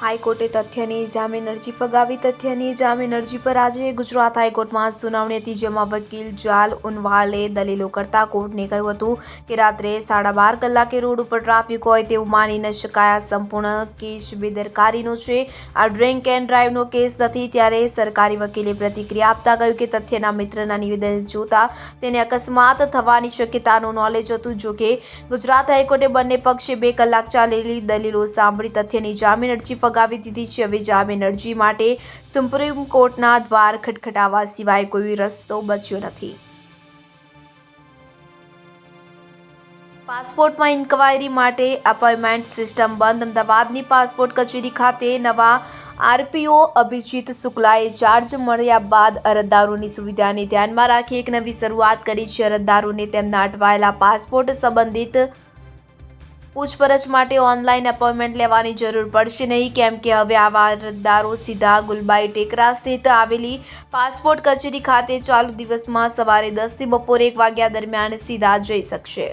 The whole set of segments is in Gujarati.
હાઈકોર્ટે તથ્યની જામીન અરજી ફગાવી. તથ્યની જામીન અરજી પર આજે ગુજરાત હાઈકોર્ટમાં સુનાવણી હતી, જેમાં વકીલ જાલ ઉનવાલે દલીલો કરતા કોર્ટને કહ્યું હતું કે રાત્રે સાડા બાર કલાકે રોડ ઉપર ટ્રાફિક હોય તેવું માની ન શકાય. સંપૂર્ણ કેસ બેદરકારીનો છે. આ ડ્રિંક એન્ડ ડ્રાઈવનો કેસ નથી. ત્યારે સરકારી વકીલે પ્રતિક્રિયા આપતા કહ્યું કે તથ્યના મિત્રના નિવેદન જોતા તેને અકસ્માત થવાની શક્યતાનું નોલેજ હતું. જોકે ગુજરાત હાઈકોર્ટે બંને પક્ષે બે કલાક ચાલેલી દલીલો સાંભળી તથ્યની જામીન અરજી ફગાવી દીધી છે. હવે જામીન અરજી માટે સુપ્રીમ કોર્ટના દ્વાર ખટખટાવા સિવાય કોઈ રસ્તો બચ્યો નથી. પાસપોર્ટમાં ઇન્કવાયરી માટે અપોઇન્ટમેન્ટ સિસ્ટમ બંધ. અમદાવાદની પાસપોર્ટ કચેરી ખાતે નવા આરપીઓ અભિજીત શુક્લાએ ચાર્જ મળ્યા બાદ અરજદારોની સુવિધાને ધ્યાનમાં રાખી એક નવી શરૂઆત કરી છે. અરજદારોને તેમના અટવાયેલા પાસપોર્ટ સંબંધિત પૂછપરછ માટે ઓનલાઈન એપોઇન્ટમેન્ટ લેવાની જરૂર પડશે નહીં, કેમ કે હવે આવા અરજદારો સીધા ગુલબાઈ ટેકરા સ્થિત આવેલી પાસપોર્ટ કચેરી ખાતે ચાલુ દિવસમાં સવારે દસથી બપોરે એક વાગ્યા દરમિયાન સીધા જઈ શકશે.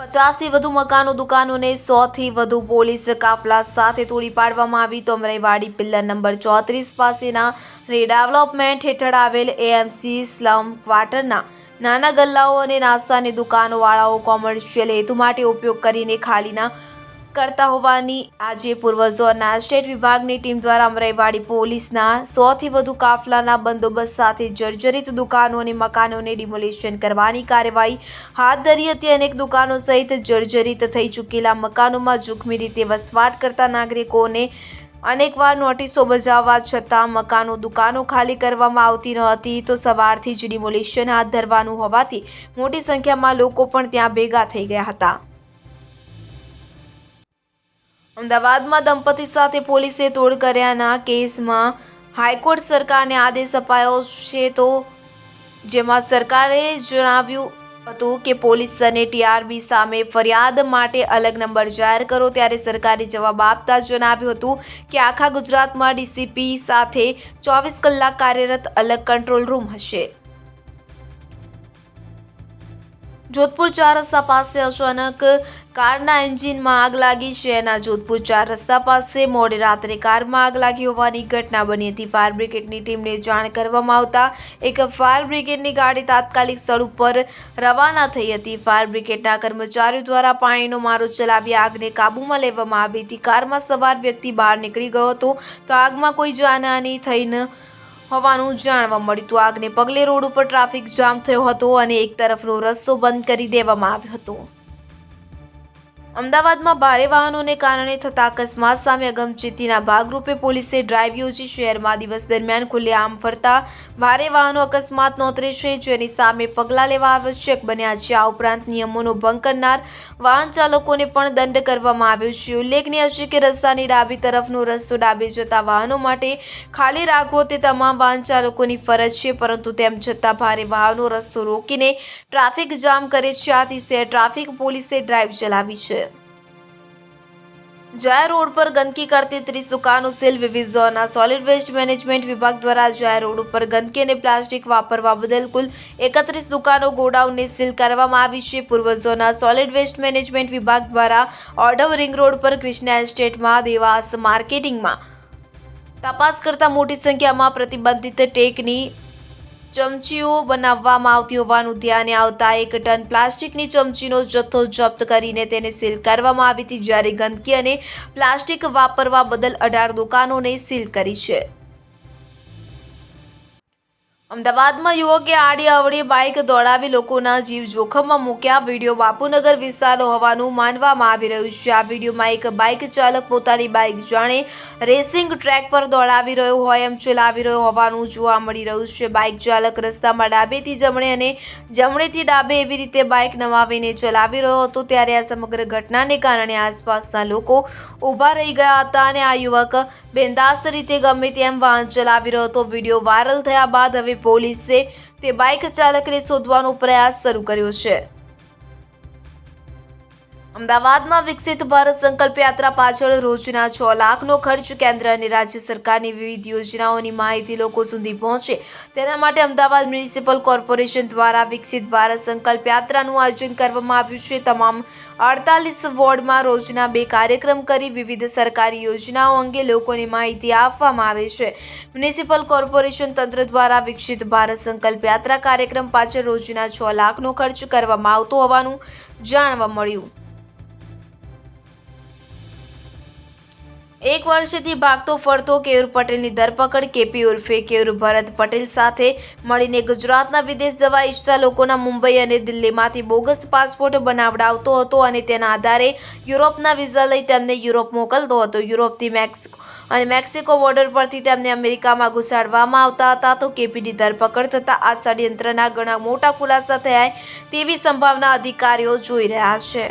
પચાસથી વધુ મકાનો, દુકાનોને સોથી વધુ પોલીસ કાફલા સાથે તોડી પાડવામાં આવી. તો અમરાઈવાડી પિલ્લર નંબર ચોત્રીસ પાસેના રીડેવલપમેન્ટ હેઠળ આવેલ એએમસી સ્લમ ક્વાર્ટરના નાના ગલ્લાઓ અને નાસ્તાની દુકાનોવાળાઓ કોમર્શિયલ હેતુ માટે ઉપયોગ કરીને ખાલીના કરતા હોવાની આજે પૂર્વ ઝોનના સ્ટેટ વિભાગની ટીમ દ્વારા અમરાઈવાડી પોલીસના સોથી વધુ કાફલાના બંદોબસ્ત સાથે જર્જરિત દુકાનો અને મકાનોને ડિમોલિશન કરવાની કાર્યવાહી હાથ ધરી હતી. અનેક દુકાનો સહિત જર્જરિત થઈ ચૂકેલા મકાનોમાં જોખમી રીતે વસવાટ કરતા નાગરિકોને અનેકવાર નોટિસો બજાવવા છતાં મકાનો, દુકાનો ખાલી કરવામાં આવતી ન હતી તો સવારથી જ ડિમોલિશન હાથ ધરવાનું હોવાથી મોટી સંખ્યામાં લોકો પણ ત્યાં ભેગા થઈ ગયા હતા. અમદાવાદમાં દંપતી સાથે પોલીસે તોડ કર્યાના કેસમાં હાઈકોર્ટ સરકારને આદેશ અપાયો છે તો જેમાં સરકારે જણાવ્યું હતું કે પોલીસ અને ટીઆરબી સામે ફરિયાદ માટે અલગ નંબર જાહેર કરો ત્યારે સરકારે જવાબ આપતા જણાવ્યું હતું કે આખા ગુજરાતમાં ડીસીપી સાથે ચોવીસ કલાક કાર્યરત અલગ કંટ્રોલ રૂમ હશે. જોધપુર ચાર રસ્તા પાસે અચાનક કારના એન્જિનમાં આગ લાગી શહેરના જોધપુર ચાર રસ્તા પાસે મોડી રાત્રે કારમાં આગ લાગી હોવાની ઘટના બની હતી. ફાયર બ્રિગેડની ટીમને જાણ કરવામાં આવતા એક ફાયર બ્રિગેડની ગાડી તાત્કાલિક સ્થળ ઉપર રવાના થઈ હતી. ફાયર બ્રિગેડના કર્મચારીઓ દ્વારા પાણીનો મારો ચલાવી આગને કાબૂમાં લેવામાં આવી હતી. કારમાં સવાર વ્યક્તિ બહાર નીકળી ગયો હતો તો આગમાં કોઈ જાનહાની થઈ ન હોવાનું જાણવા મળ્યું હતું. આગને પગલે રોડ ઉપર ટ્રાફિક જામ થયો હતો અને એક તરફનો રસ્તો બંધ કરી દેવામાં આવ્યો હતો. અમદાવાદમાં ભારે વાહનોને કારણે થતા અકસ્માત સામે અગમચેતીના ભાગરૂપે પોલીસે ડ્રાઈવ યોજી શહેરમાં દિવસ દરમિયાન ખુલ્લેઆમ ફરતા ભારે વાહનો અકસ્માત નોંધે છે જેની સામે પગલાં લેવા આવશ્યક બન્યા છે. આ ઉપરાંત નિયમોનો ભંગ કરનાર વાહન ચાલકોને પણ દંડ કરવામાં આવ્યો છે. ઉલ્લેખનીય છે કે રસ્તાની ડાબી તરફનો રસ્તો ડાબે જતા વાહનો માટે ખાલી રાખવો તે તમામ વાહન ચાલકોની ફરજ છે, પરંતુ તેમ છતાં ભારે વાહનો રસ્તો રોકીને ટ્રાફિક જામ કરે છે. આથી શહેર ટ્રાફિક પોલીસે ડ્રાઈવ ચલાવી છે. જાહેર રોડ પર ગંદકી કરતી ત્રીસ દુકાનો સીલ, વિવિધ ઝોનના સોલિડ વેસ્ટ મેનેજમેન્ટ વિભાગ દ્વારા જાહેર રોડ ઉપર ગંદકી અને પ્લાસ્ટિક વાપરવા બદલ કુલ એકત્રીસ દુકાનો ગોડાઉનને સીલ કરવામાં આવી છે. પૂર્વ ઝોનના સોલિડ વેસ્ટ મેનેજમેન્ટ વિભાગ દ્વારા ઓર્ડવ રિંગ રોડ પર કૃષ્ણા એસ્ટેટમાં દેવાસ માર્કેટિંગમાં તપાસ કરતા મોટી સંખ્યામાં પ્રતિબંધિત ટેકની ચમચીઓ બનાવવામાં આવતી હોવાનું ધ્યાને આવતા એક ટન પ્લાસ્ટિકની ચમચીનો જથ્થો જપ્ત કરીને તેને સીલ કરવામાં આવી હતી જ્યારે ગંદકી અને પ્લાસ્ટિક વાપરવા બદલ અઢાર દુકાનોને સીલ કરી છે. અમદાવાદમાં યુવકે આડી અવળી બાઇક દોડાવી લોકોના જીવ જોખમમાં મૂક્યા. વીડિયો બાપુનગર વિસ્તારનો હોવાનું માનવામાં આવી રહ્યું છે. આ વિડીયોમાં એક બાઇક ચાલક પોતાની બાઇક જાણે રેસિંગ ટ્રેક પર દોડાવી રહ્યો હોય એમ ચલાવી રહ્યો હોવાનું જોવા મળી રહ્યું છે. બાઇક ચાલક રસ્તામાં ડાબેથી જમણે અને જમણેથી ડાબે એવી રીતે બાઇક નમાવીને ચલાવી રહ્યો હતો. ત્યારે આ સમગ્ર ઘટનાને કારણે આસપાસના લોકો ઊભા રહી ગયા હતા અને આ યુવક બેંદાસ રીતે ગમે તેમ વાહન ચલાવી રહ્યો હતો. વીડિયો વાયરલ થયા બાદ હવે પોલીસે તે બાઇક ચાલકને શોધવાનો પ્રયાસ શરૂ કર્યો છે. અમદાવાદમાં વિકસિત ભારત સંકલ્પ યાત્રા પાછળ રોજના છ લાખનો ખર્ચ કેન્દ્ર અને રાજ્ય સરકારની વિવિધ યોજનાઓની માહિતી લોકો સુધી પહોંચે. તેના માટે અમદાવાદ મ્યુનિસિપલ કોર્પોરેશન દ્વારા વિકસિત ભારત સંકલ્પ યાત્રાનું આયોજન કરવામાં આવ્યું છે. તમામ અડતાલીસ વોર્ડમાં રોજના બે કાર્યક્રમ કરી વિવિધ સરકારી યોજનાઓ અંગે લોકોને માહિતી આપવામાં આવે છે. મ્યુનિસિપલ કોર્પોરેશન તંત્ર દ્વારા વિકસિત ભારત સંકલ્પ યાત્રા કાર્યક્રમ પાછળ રોજના છ લાખનો ખર્ચ કરવામાં આવતો હોવાનું જાણવા મળ્યું. એક વર્ષથી ભાગતો ફરતો કેયુર પટેલની ધરપકડ. કેપી ઉર્ફે કેયુર ભરત પટેલ સાથે મળીને ગુજરાતના વિદેશ જવા ઈચ્છતા લોકોના મુંબઈ અને દિલ્હીમાંથી બોગસ પાસપોર્ટ બનાવડાવતો હતો અને તેના આધારે યુરોપના વિઝા લઈ તેમને યુરોપ મોકલતો હતો. યુરોપથી મેક્સિકો અને મેક્સિકો બોર્ડર પરથી તેમને અમેરિકામાં ઘુસાડવામાં આવતા હતા. તો કેપીની ધરપકડ થતાં આ ષડયંત્રના ઘણા મોટા ખુલાસા થયા તેવી સંભાવના અધિકારીઓ જોઈ રહ્યા છે.